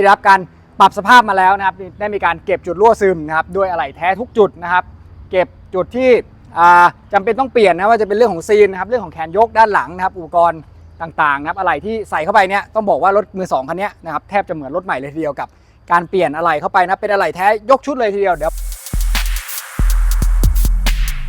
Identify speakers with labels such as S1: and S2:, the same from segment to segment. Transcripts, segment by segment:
S1: ได้รับการปรับสภาพมาแล้วนะครับได้มีการเก็บจุดรั่วซึมนะครับด้วยอะไหล่แท้ทุกจุดนะครับ เก็บจุดที่จำจำเป็นต้องเปลี่ยนนะว่าจะเป็นเรื่องของซีนนะครับเรื่องของแขนยกด้านหลังนะครับอุปกรณ์ต่างๆนะครับอะไหล่ที่ใส่เข้าไปเนี่ยต้องบอกว่ารถมือสองคันนี้นะครับแทบจะเหมือนรถใหม่เลยทีเดียวกับการเปลี่ยนอะไหล่เข้าไปนะเป็นอะไหล่แท้ยกชุดเลยทีเดียวเดี๋ยว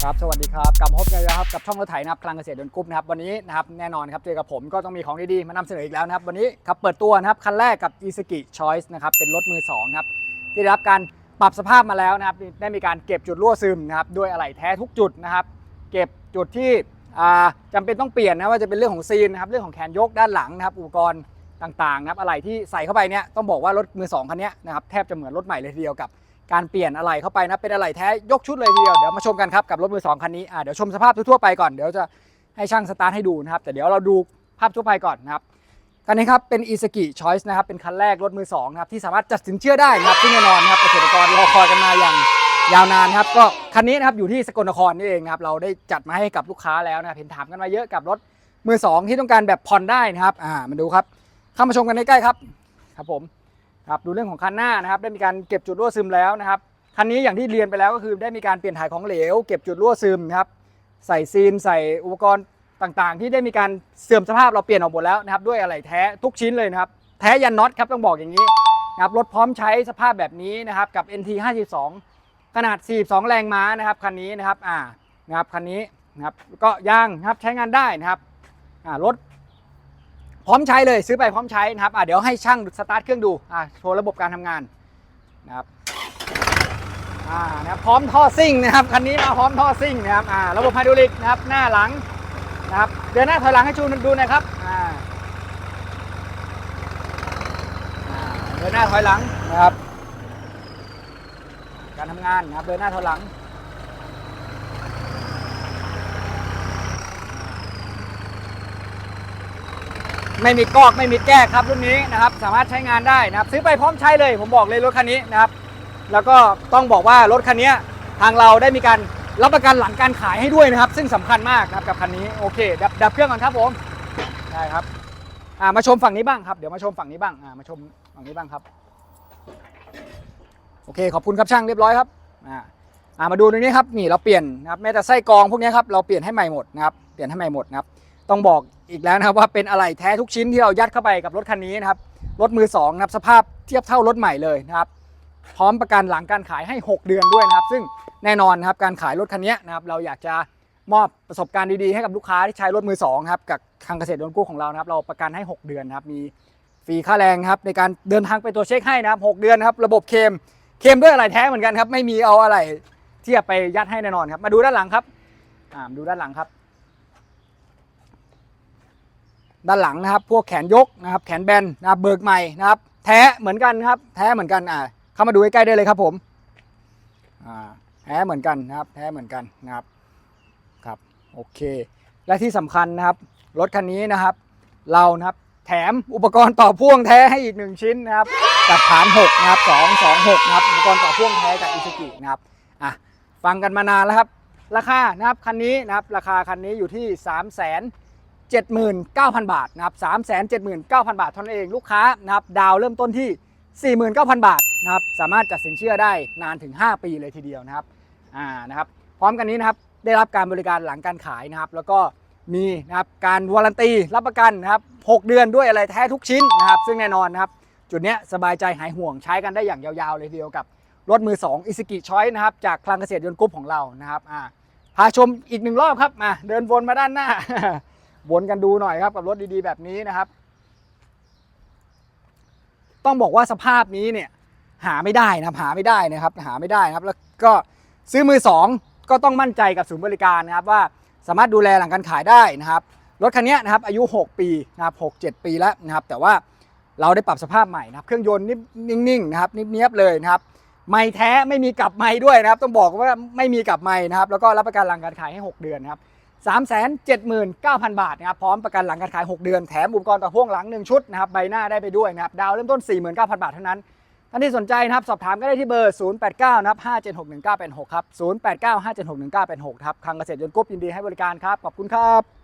S1: ครับ สวัสดีครับกลับพบกันแล้วครับ กับช่องรถไถนะครับพลังเกษตรยนกรุ๊ปนะครับ วันนี้นะครับแน่นอนครับ เจอกับผมก็ต้องมีของดีๆ มานำเสนออีกแล้วนะครับ วันนี้ครับเปิดตัวนะครับ คันแรกกับ i s u k i Choice นะครับ เป็นรถมือสองครับ ที่ได้รับการปรับสภาพมาแล้วนะครับ ได้มีการเก็บจุดรั่วซึมนะครับ ด้วยอะไหล่แท้ทุกจุดนะครับ เก็บจุดที่อ่าจำเป็นต้องเปลี่ยนนะว่าจะเป็นเรื่องของซีนนะครับ เรื่องของแขนยกด้านหลังนะครับ อุปกรณ์ต่างๆนะครับ อะไหล่ที่ใส่เข้าไปเนี่ยต้องบอกว่ารถมือสองคันนี้นะครับแทบจะเหมือนรถใหม่เลยทีเดียวกับ การเปลี่ยนอะไหล่เข้าไปนะเป็นอะไหล่แท้ยกชุดเลยทีเดียวเดี๋ยวมาชมกันครับกับรถมือสองคันนี้อ่าเดี๋ยวชมสภาพทั่วๆไปก่อนเดี๋ยวจะให้ช่างสตาร์ทให้ดูนะครับแต่เดี๋ยวเราดูภาพทั่วไปก่อนนะครับคันนี้ครับเป็น i s u k i Choice นะครับเป็นคันแรกรถมือสองนะครับที่สามารถจัดสินเชื่อได้นะครับซึ่งแน่นอนนะครับเกษตรกรรอคอยกันมาอย่างยาวนานครับก็คันนี้นะครับอยู่ที่สกลนครนี่เองนะครับเราได้จัดมาให้กับลูกค้าแล้วนะครับเห็นถามกันมาเยอะกับรถมือสองที่ต้องการแบบผ่อนได้นะครับอ่ามาดูครับเข้ามาชมกันใกล้ๆครับครับผม ครับดูเรื่องของคันหน้านะครับได้มีการเก็บจุดรั่วซึมแล้วนะครับคันนี้อย่างที่เรียนไปแล้วก็คือได้มีการเปลี่ยนถ่ายของเหลว เก็บจุดรั่วซึมครับใส่ซีนใส่อุปกรณ์ต่างๆ ที่ได้มีการเสื่อมสภาพเราเปลี่ยนออกหมดแล้วนะครับด้วยอะไรแท้ทุกชิ้นเลยนะครับแท้ยันน็อตครับต้องบอกอย่างนี้นะครับรถพร้อมใช้สภาพแบบนี้นะครับกับ NT 52ขนาด 42 แรงม้านะครับคันนี้นะครับอ่านะครับคันนี้นะครับก็ยางนะครับใช้งานได้นะครับอ่ารถ พร้อมใช้เลยซื้อไปพร้อมใช้นะครับอ่าเดี๋ยวให้ช่างสตาร์ทเครื่องดูอ่าโชว์ระบบการทำงานนะครับอ่านะครับพร้อมท่อซิ่งนะครับคันนี้มาพร้อมท่อซิ่งนะครับอ่าระบบไฮดรอลิกนะครับหน้าหลังนะครับเดินหน้าถอยหลังให้ชูดูนะครับอ่าเดินหน้าถอยหลังนะครับ การทำงานนะครับเดินหน้าถอยหลัง ไม่มีกอกไม่มีแก้ครับรุ่นนี้นะครับสามารถใช้งานได้นะครับซื้อไปพร้อมใช้เลยผมบอกเลยรถคันนี้นะครับ แล้วก็ต้องบอกว่ารถคันนี้ทางเราได้มีการรับประกันหลังการขายให้ด้วยนะครับ ซึ่งสำคัญมากนะครับกับคันนี้โอเคดับดับเครื่องก่อนครับผมได้ครับอ่ามาชมฝั่งนี้บ้างครับเดี๋ยวมาชมฝั่งนี้บ้างอ่ามาชมฝั่งนี้บ้างครับ โอเคขอบคุณครับช่างเรียบร้อยครับอ่าอ่ามาดูตรงนี้ครับนี่เราเปลี่ยนนะครับแม้แต่ไส้กรองพวกนี้ครับเราเปลี่ยนให้ใหม่หมดนะครับเปลี่ยนให้ใหม่หมดนะครับ ต้องบอกอีกแล้วนะครับว่าเป็นอะไหล่แท้ทุกชิ้นที่เรายัดเข้าไปกับรถคันนี้นะครับรถมือสองนะครับสภาพเทียบเท่ารถใหม่เลยนะครับพร้อมประกันหลังการขายให้ 6 เดือนด้วยนะครับ ซึ่งแน่นอนนะครับการขายรถคันนี้นะครับเราอยากจะมอบประสบการณ์ดีๆให้กับลูกค้าที่ใช้รถมือสองครับกับทางเกษตรโดนกู้ของเรานะครับเราประกันให้ 6 เดือนนะครับมีฟรีค่าแรงครับในการเดินทางไปตัวจเช็คให้นะครับ6เดือนครับระบบเคมเคมด้วยอะไรแท้เหมือนกันครับไม่มีเอาอะไรที่จะไปยัดให้แน่นอนครับมาดูด้านหลังครับอ่ามาดูด้านหลังครับ ด้านหลังนะครับพวกแขนยกนะครับแขนแบนนะครับเบิกใหม่นะครับแท้เหมือนกันครับแท้เหมือนกันอ่าเข้ามาดูใกล้ๆได้เลยครับผมอ่าแท้เหมือนกันนะครับแท้เหมือนกันนะครับครับโอเค และที่สำคัญนะครับรถคันนี้นะครับ เรานะครับแถมอุปกรณ์ต่อพ่วงแท้ให้อีกหนึ่งชิ้นนะครับกับฐาน6นะครับ2 2 6นะครับอุปกรณ์ต่อพ่วงแท้จากอิซุกินะครับอะฟังกันมานานแล้วครับ ราคานะครับคันนี้นะครับราคาคันนี้อยู่ที่ 3 0 0 0 0 79,000 บาทนะครับ379,000 บาทเท่านั้นเองลูกค้านะครับดาวเริ่มต้นที่ 49,000 บาทนะครับสามารถจัดสินเชื่อได้นานถึง 5 ปีเลยทีเดียวนะครับอ่านะครับพร้อมกันนี้นะครับได้รับการบริการหลังการขายนะครับ แล้วก็มีนะครับการวารันตีรับประกันนะครับ 6 เดือนด้วยอะไรแท้ทุกชิ้นนะครับ ซึ่งแน่นอนนะครับ จุดเนี้ยสบายใจหายห่วงใช้กันได้อย่างยาวๆ เลยทีเดียวกับรถมือ2 i s u k i Choice นะครับ จากคลังเกษตรยนต์กรุ๊ปของเรานะครับอ่าพาชมอีกหนึ่งรอบครับมาเดินวนมาด้านหน้า วนกันดูหน่อยครับกับรถดีๆแบบนี้นะครับ ต้องบอกว่าสภาพนี้เนี่ย หาไม่ได้นะครับ หาไม่ได้นะครับ หาไม่ได้นะครับ แล้วก็ซื้อมือสองก็ต้องมั่นใจกับศูนย์บริการนะครับ ว่าสามารถดูแลหลังการขายได้นะครับรถคันนี้นะครับอายุ 6 ปีนะครับ6 7 ปีแล้วนะครับ แต่ว่าเราได้ปรับสภาพใหม่นะครับ เครื่องยนต์นิ่งๆนะครับเนียบๆเลยนะครับไม่แท้ไม่มีกลับไม่ด้วยนะครับ ต้องบอกว่าไม่มีกลับไม่นะครับ แล้วก็รับประกันหลังการขายให้ 6 เดือนนะครับ 379,000 บาทนะครับพร้อมประกันหลังการขาย 6 เดือนแถมอุปกรณ์ต่อพ่วงหลัง 1 ชุดนะครับใบหน้าได้ไปด้วยนะครับดาวเริ่มต้น 49,000 บาทเท่านั้นท่านที่สนใจนะครับสอบถามก็ได้ที่เบอร์ 089นะครับ5761986 ครับ 089 5761986 ครับคลังเกษตรยนต์กรุ๊ปยินดีให้บริการครับ ขอบคุณครับ